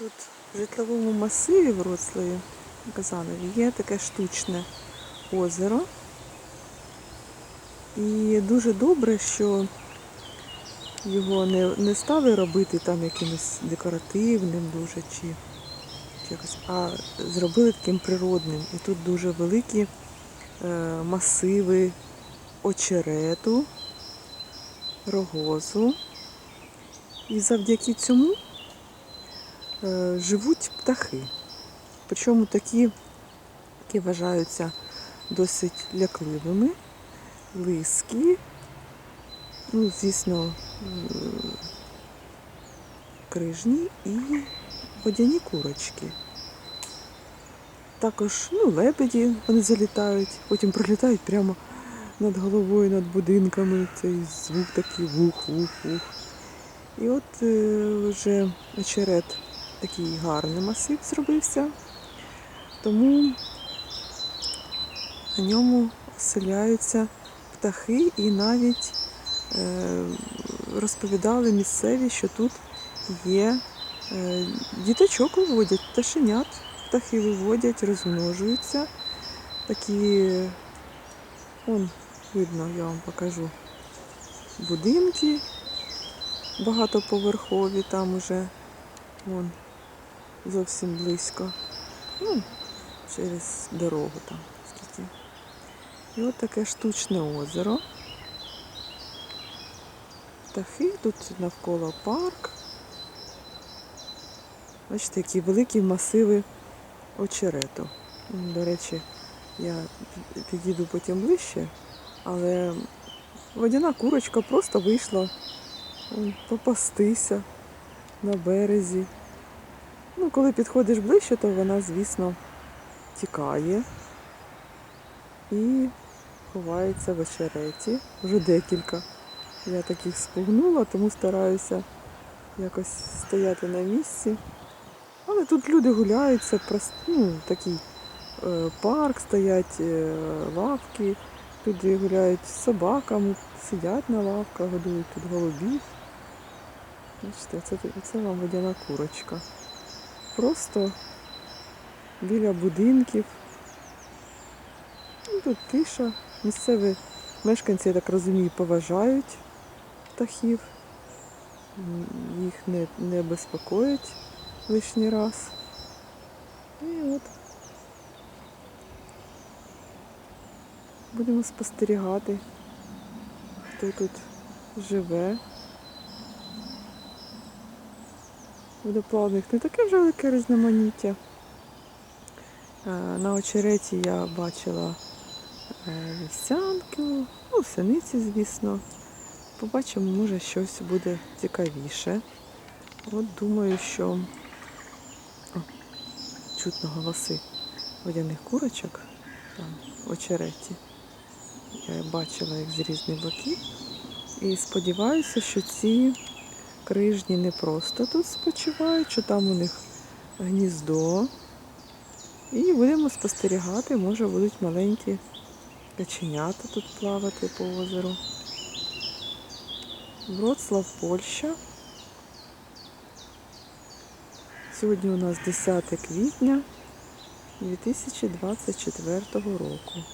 Тут в житловому масиві в Вроцлаві, Казанові, є таке штучне озеро. І дуже добре, що його не, не стали робити там якимось декоративним дуже чи, чи якось, а зробили таким природним. І тут дуже великі е, масиви очерету, рогозу. І завдяки цьому живуть птахи. Причому такі, які вважаються досить лякливими, лиски, ну, звісно, крижні і водяні курочки. Також ну, лебеді вони залітають, потім пролітають прямо над головою, над будинками. Цей звук такий вух-вух-вух. І от е, вже очерет такий гарний масив зробився, тому на ньому оселяються птахи і навіть е, розповідали місцеві, що тут є е, діточок виводять, пташенят, птахи виводять, розмножуються. Такі, он, видно, я вам покажу, будинки багатоповерхові там уже вон зовсім близько. Ну, через дорогу там скільки. І от таке штучне озеро. Птахи, тут навколо парк. Бачите, які великі масиви очерету. До речі, я пі- підійду потім ближче, але водяна курочка просто вийшла попастися на березі. Ну, коли підходиш ближче, то вона, звісно, тікає і ховається в очереті. Вже декілька. Я таких спугнула, тому стараюся якось стояти на місці. Але тут люди гуляють, це просто ну, такий е, парк, стоять е, лавки, люди гуляють з собаками, сидять на лавках, годують тут голубів. Бачите, це, це вам водяна курочка. Просто біля будинків. Ну, тут тиша. Місцеві мешканці, я так розумію, поважають птахів. Їх не, не безпокоять лишній раз. І от будемо спостерігати, хто тут живе. Водоплавних не таке вже велике різноманіття. Е, На очереті я бачила е, вівсянку, ну, синиці, звісно. Побачимо, може щось буде цікавіше. От думаю, що О, чутно голоси водяних курочок там очереті. Я бачила їх з різних боків. І сподіваюся, що ці крижні не просто тут спочивають, що там у них гніздо. І будемо спостерігати, може будуть маленькі каченята тут плавати по озеру. Вроцлав, Польща. Сьогодні у нас 10 квітня 2024 року.